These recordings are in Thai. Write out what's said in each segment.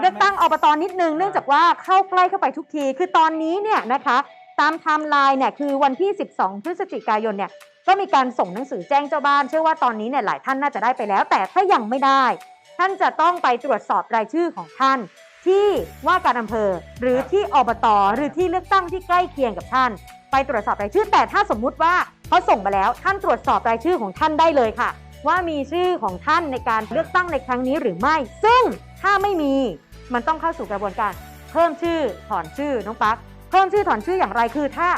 เลือกตั้งอบตนิดนึงเนื่องจากว่าเข้าใกล้เข้าไปทุกที คือตอนนี้เนี่ยนะคะตามไทม์ไลน์เนี่ยคือวันที่ 12 พฤศจิกายนเนี่ยก็มีการส่งหนังสือแจ้งเจ้าบ้าน เชื่อว่าตอนนี้เนี่ยหลายท่านน่าจะได้ไปแล้ว แต่ถ้ายังไม่ได้ ท่านจะต้องไปตรวจสอบรายชื่อของท่าน ที่ว่าการอำเภอ หรือที่อบตหรือที่เลือกตั้งที่ใกล้เคียงกับท่าน ไปตรวจสอบรายชื่อ แต่ถ้าสมมุติว่าเขาส่งมาแล้ว ท่านตรวจสอบรายชื่อของท่านได้เลยค่ะ ว่ามีชื่อของท่านในการเลือกตั้งในครั้งนี้หรือไม่ ซึ่งถ้าไม่มีมันต้องเข้าสู่กระบวนการเพิ่มชื่อถอนชื่อน้องปั๊กเพิ่มชื่อถอนชื่ออย่างไรคือถ้า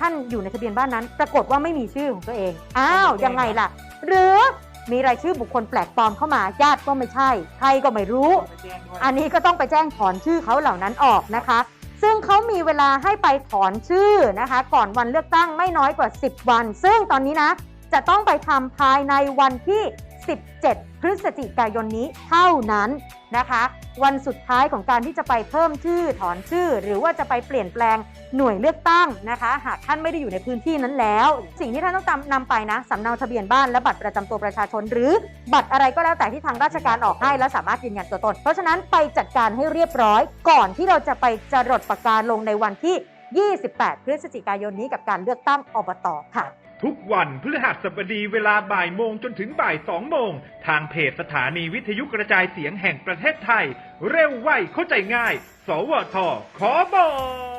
ท่านอยู่ในทะเบียนบ้านนั้น ปรากฏว่าไม่มีชื่อของตัวเองอ้าวยังไงล่ะ หรือมีรายชื่อบุคคลแปลกปลอมเข้ามาญาติก็ไม่ใช่ใครก็ไม่รู้ อันนี้ก็ต้องไปแจ้งถอนชื่อเขาเหล่านั้นออกนะคะ ซึ่งเขามีเวลาให้ไปถอนชื่อนะคะ ก่อนวันเลือกตั้งไม่น้อยกว่า 10 วัน ซึ่งตอนนี้นะ จะต้องไปทำภายในวันที่ 17 พฤศจิกายนนี้เท่านั้นนะคะ วันสุดท้ายของการที่จะไปเพิ่มชื่อถอนชื่อ หรือว่าจะไปเปลี่ยนแปลงหน่วยเลือกตั้งนะคะ หากท่านไม่ได้อยู่ในพื้นที่นั้นแล้ว สิ่งที่ท่านต้องตามนำไปนะสำเนาทะเบียนบ้านและบัตรประจำตัวประชาชน หรือบัตรอะไรก็แล้วแต่ที่ทางราชการออกให้แล้วสามารถยืนยันตัวตน เพราะฉะนั้นไปจัดการให้เรียบร้อย ก่อนที่เราจะไปจรดปากกาลงในวันที่ 28 พฤศจิกายนนี้กับการเลือกตั้งอบตค่ะ ทุกวันพฤหัสบดีเวลาบ่ายโมงจนถึงบ่ายสองโมง ทางเพจสถานีวิทยุกระจายเสียงแห่งประเทศไทย เร็วไวเข้าใจง่าย สวทขอบอก